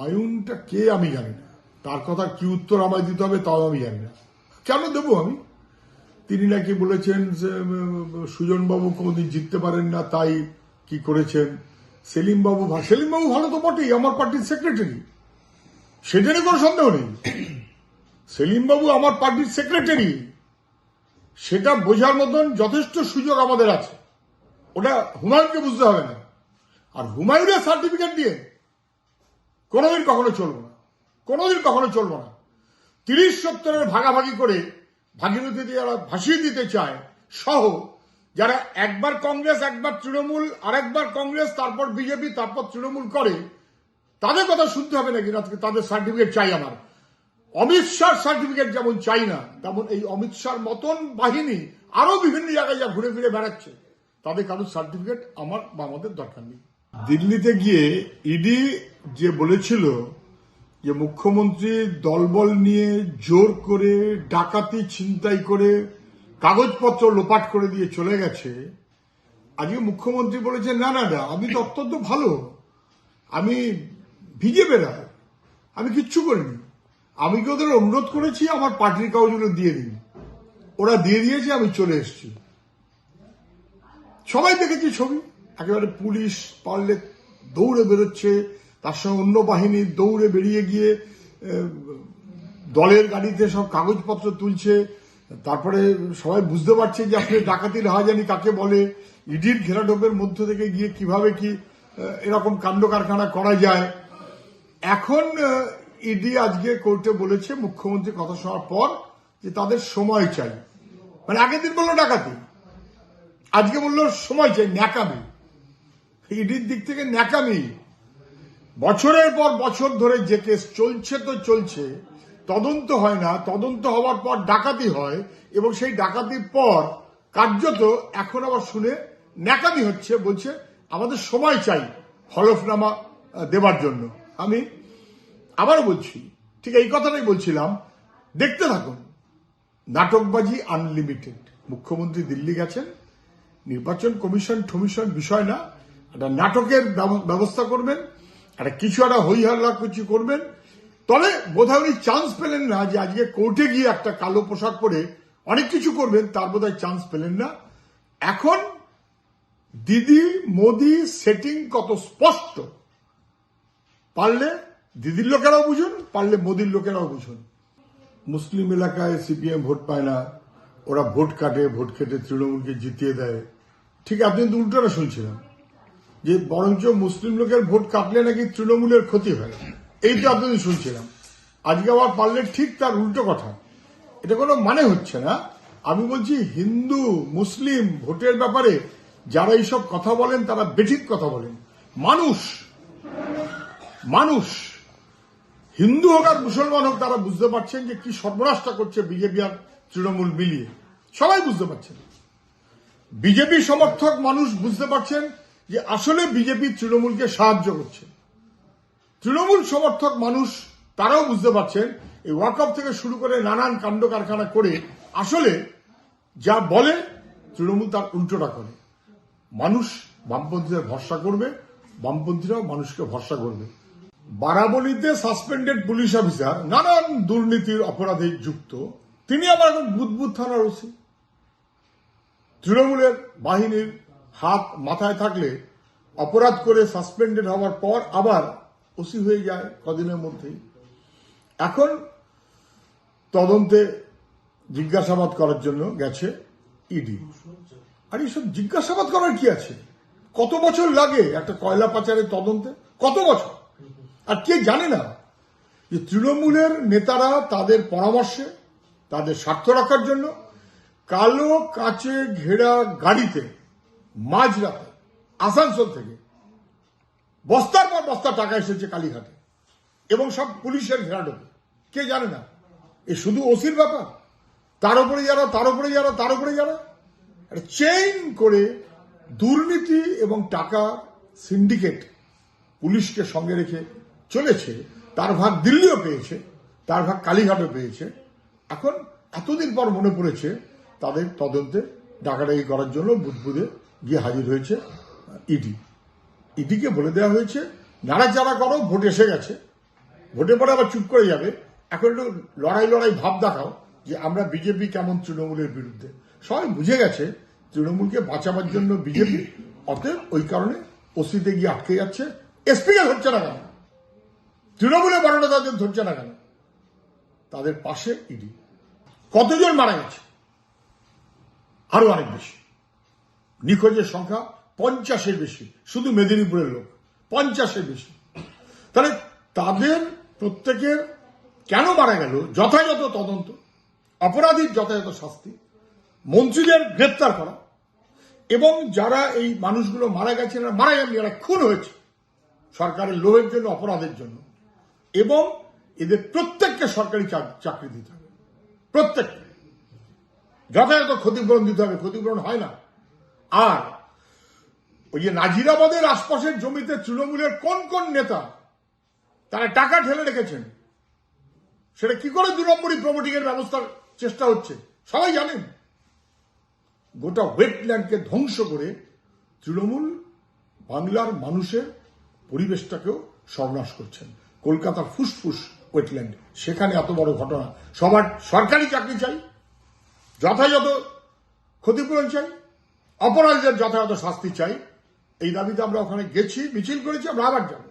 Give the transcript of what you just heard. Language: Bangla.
হুমায়ুনটা কে আমি জানি না। তার কথা কি উত্তর আমায় দিতে হবে তাও আমি জানি না। কেন দেবো আমি? তিনি নাকি বলেছেন যে সুজন বাবু কোনোদিন জিততে পারেন না, তাই কি করেছেন? সেলিম বাবু সেলিম বাবু ভালো তো বটেই, আমার পার্টির সেক্রেটারি। সেটা নিয়ে কোনো সন্দেহ নেই। সেলিমবাবু আমার পার্টির সেক্রেটারি। সেটা বোঝার মতন যথেষ্ট সুযোগ আমাদের আছে। ওটা হুমায়ুনকে বুঝতে হবে না। আর হুমায়ুনের সার্টিফিকেট দিয়ে কোনোদিন কখনো চলবো না। কোনোদিন কখনো চলবো না। তিরিশ সত্তরের ভাগাভাগি করে ভাগীরথীতে যারা ভাসিয়ে দিতে চায়, সহ যারা একবার কংগ্রেস, একবার তৃণমূল, আরেকবার কংগ্রেস, তারপর বিজেপি, তারপর তৃণমূল করে, তাদের কথা শুনতে হবে নাকি? না, তাদের সার্টিফিকেট চাই আমার। অমিত শাহ সার্টিফিকেট যেমন চাই না, তেমন এই অমিত শাহর মতন বাহিনী আরও বিভিন্ন জায়গায় যা ঘুরে ফিরে বেড়াচ্ছে, তাদের কারোর সার্টিফিকেট আমার বা আমাদের দরকার নেই। দিল্লিতে গিয়ে ইডি যে বলেছিল যে মুখ্যমন্ত্রী দলবল নিয়ে জোর করে ডাকাতি ছিনতাই করে কাগজপত্র লোপাট করে দিয়ে চলে গেছে, আজকে মুখ্যমন্ত্রী বলেছে, না না না, আমি তো অত্যন্ত ভালো। আমি ভিজে বেড়াই। আমি কিচ্ছু করিনি। আমি কি ওদের অনুরোধ করেছি? আমার পার্টির কাগজগুলো দিয়ে দিন। ওরা দিয়ে দিয়েছে, আমি চলে এসেছি। সবাই দেখেছি ছবি। একেবারে পুলিশ পারলে দৌড়ে বেরোচ্ছে। তার সঙ্গে অন্য বাহিনী দৌড়ে বেরিয়ে গিয়ে দলের গাড়িতে সব কাগজপত্র তুলছে। তারপরে সবাই বুঝতে পারছে যে আপনি ডাকাতির রাহাজানি কাকে বলে, ইডির ঘেরাটোপের মধ্য থেকে গিয়ে কীভাবে কি এরকম কাণ্ড কারখানা করা যায়। এখন ইডি আজকে কোর্টে বলেছে মুখ্যমন্ত্রী কথা শোনার পর যে তাদের সময় চাই। মানে আগের দিন বলল ডাকাতি, আজকে বলল সময় চাই, ন্যাকামি। ইডির দিক থেকে ন্যাকামি। বছরের পর বছর ধরে যে কেস চলছে তো চলছে, তদন্ত হয় না, তদন্ত হওয়ার পর ডাকাতি হয় এবং সেই ডাকাতির পর কার্যত এখন আবার শুনে ন্যাকামি হচ্ছে, বলছে আমাদের সময় চাই হলফনামা দেবার জন্য। আমি আবারও বলছি, ঠিক এই কথাটাই বলছিলাম, দেখতে থাকুন, নাটকবাজি আনলিমিটেড। মুখ্যমন্ত্রী দিল্লি গেছেন, নির্বাচন কমিশন টমিশন বিষয় না, একটা নাটকের ব্যব- ব্যবস্থা করবেন একটা কিছু একটা হই হল্লা কিছু করবেন। তবে বোধহয় উনি চান্স পেলেন না যে আজকে কোর্টে গিয়ে একটা কালো পোশাক পরে অনেক কিছু করবেন, তার বোধহয় চান্স পেলেন না। এখন দিদি, মোদি সেটিং কত স্পষ্ট। পারলে দিদির লোকেরাও বুঝুন, পারলে মোদির লোকেরাও বুঝুন। মুসলিম এলাকায় সিপিএম ভোট পায় না, ওরা ভোট কাটে, ভোট কেটে তৃণমূলকে জিতিয়ে দেয়। ঠিক, আপনি কিন্তু উল্টোটা শুনছিলাম। যে বরঞ্চ মুসলিম লোকের ভোট কাটলে নাকি তৃণমূলের ক্ষতি হয়। এই তো আপনি শুনছিলাম। আজকে আবার পারলে ঠিক তার উল্টো কথা। এটা কোনো মানে হচ্ছে না। আমি বলছি হিন্দু, মুসলিম ভোটের ব্যাপারে যারা এইসব কথা বলেন, তারা বেঠিক কথা বলেন। মানুষ মানুষ, হিন্দু হোক আর মুসলমান হোক, তারা বুঝতে পারছেন যে কি সর্বনাশটা করছে বিজেপি আর তৃণমূল মিলিয়ে। সবাই বুঝতে পারছেন। বিজেপি সমর্থক মানুষ বুঝতে পারছেন যে আসলে বিজেপি তৃণমূলকে সাহায্য করছে। তৃণমূল সমর্থক মানুষ, তারাও বুঝতে পারছেন, এই ওয়াকআপ থেকে শুরু করে নানান কাণ্ড কারখানা করে আসলে যা বলে, তৃণমূল তার উল্টোটা করে। মানুষ বামপন্থীদের ভরসা করবে, বামপন্থীরাও মানুষকে ভরসা করবে। বারাবলিতে সাসপেন্ডেড পুলিশ অফিসার নানান দুর্নীতির অপরাধে যুক্ত। তিনি আবার এখন বুদবুদ থানার ওসি। তৃণমূলের বাহিনীর হাত মাথায় থাকলে অপরাধ করে সাসপেন্ডেড হওয়ার পর আবার ওসি হয়ে যায় কদিনের মধ্যেই। এখন তদন্তে জিজ্ঞাসাবাদ করার জন্য গেছে ইডি আর এইসব জিজ্ঞাসাবাদ করার কি আছে? কত বছর লাগে একটা কয়লা পাচারের তদন্তে? কত বছর? আর কে জানে না? যে তৃণমূলের নেতারা তাদের পরামর্শে, তাদের স্বার্থ রাখার জন্য কালো কাচে ঘেরা গাড়িতে মাঝরাতে, আসানসোল থেকে বস্তার পর বস্তা টাকা এসেছে কালীঘাটে। এবং সব পুলিশের ঘেরাটোপে কে জানে না? এ শুধু ওসির ব্যাপার? তার উপরে যারা, তার উপরে যারা, তার উপরে যারা? চেইন করে দুর্নীতি এবং টাকা সিন্ডিকেট পুলিশকে সঙ্গে রেখে চলেছে, তার ভাগ দিল্লিও পেয়েছে, তার ভাগ কালীঘাটও পেয়েছে। এখন এতদিন পর মনে পড়েছে, তাদের তদন্তে ডাকাডাকি করার জন্য বুধবুধে গিয়ে হাজির হয়েছে ইডি ইডিকে বলে দেওয়া হয়েছে নাড়াচাড়া করো, ভোট এসে গেছে। ভোটের পরে আবার চুপ করে যাবে। এখন একটু লড়াই লড়াই ভাব দেখাও যে আমরা বিজেপি কেমন তৃণমূলের বিরুদ্ধে। সবাই বুঝে গেছে তৃণমূলকে বাঁচাবার জন্য বিজেপি অতএব ওই কারণে ওসিতে গিয়ে আটকে যাচ্ছে। এসপিকে ধরছে না কেন? তৃণমূলের বড় তাদের ধরছে না কেন? তাদের পাশে ইডি কতজন মারা গেছে? আরও অনেক বেশি। নিখোঁজের সংখ্যা পঞ্চাশের বেশি, শুধু মেদিনীপুরের লোক, পঞ্চাশের বেশি। তাহলে তাদের প্রত্যেকের কেন মারা গেল? যথাযথ তদন্ত, অপরাধীর যথাযথ শাস্তি, মন্ত্রীদের গ্রেপ্তার করা, এবং যারা এই মানুষগুলো মারা গেছে মারা যায়নি, এরা খুন হয়েছে সরকারের লোভের জন্য, অপরাধের জন্য। এবং এদের প্রত্যেককে সরকারি চাকরি দিতে হবে। প্রত্যেককে। যথাযথ ক্ষতিপূরণ দিতে হবে, ক্ষতিপূরণ হয় না। আর ওই যে নাজিরাবাদের আশপাশের জমিতে তৃণমূলের কোন কোন নেতা তারা টাকা ঢেলে রেখেছেন? সেটা কি করে দু নম্বরই প্রমোটিং এর ব্যবস্থার চেষ্টা হচ্ছে? সবাই জানেন। গোটা ওয়েটল্যান্ডকে ধ্বংস করে তৃণমূল বাংলার মানুষের পরিবেশটাকেও সর্বনাশ করছেন। কলকাতার ফুসফুস ওয়েটল্যান্ড সেখানে এত বড় ঘটনা। সবার সরকারি চাকরি চাই, যথাযথ ক্ষতিপূরণ চাই। অপরাধীদের যথাযথ শাস্তি চাই। এই দাবিতে আমরা ওখানে গেছি মিছিল করেছি আমরা আবার যাব।